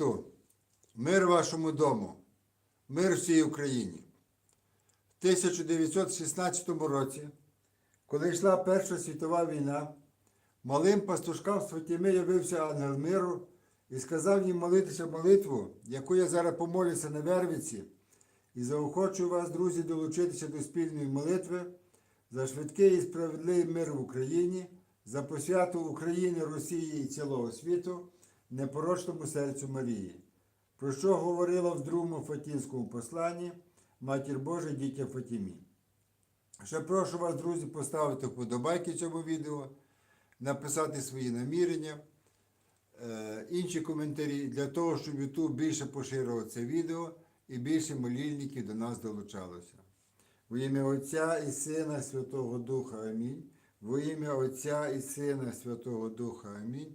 Христу, мир вашому дому, мир всій Україні. В 1916 році, коли йшла Перша світова війна, малим пастушкам Святіми явився ангел миру і сказав їм молитися молитву, яку я зараз помолюся на Вервиці, і заохочую вас, друзі, долучитися до спільної молитви за швидкий і справедливий мир в Україні, за посвяту України, Росії і цілого світу, непорочному серцю Марії, про що говорила в другому Фатінському посланні Матір Божа дітям Фатімі. Ще прошу вас, друзі, поставити вподобайки цьому відео, написати свої намірення, е, інші коментарі для того, щоб YouTube більше поширював це відео і більше молільників до нас долучалося. Во ім'я Отця і Сина Святого Духа Амінь. Во ім'я Отця і Сина Святого Духа Амінь.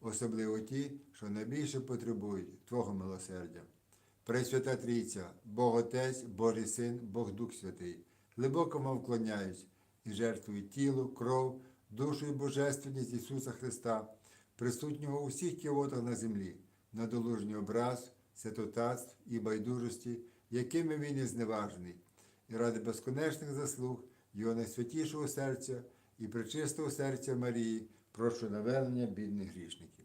особливо ті, що найбільше потребують Твого милосердя. Пресвята Трійця, Бог Отець, Божий Син, Бог Дух Святий, глибоко вам вклоняюсь і жертвую тіло, кров, душу і божественність Ісуса Христа, присутнього у всіх кіотах на землі, на долужній образ, святотатств і байдужості, якими він є зневажений, і ради безконечних заслуг Його найсвятішого серця і пречистого серця Марії, прошу навернення бідних грішників.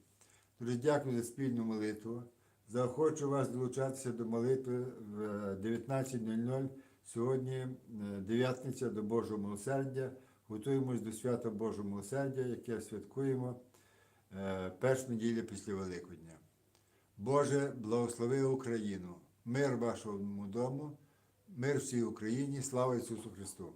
Дуже дякую за спільну молитву. Заохочу вас долучатися до молитви в 19.00. Сьогодні е, дев'ятниця до Божого милосердя. Готуємось до свята Божого милосердя, яке святкуємо е, першу неділю після Великодня. Боже, благослови Україну, мир вашому дому, мир всій Україні, слава Ісусу Христу!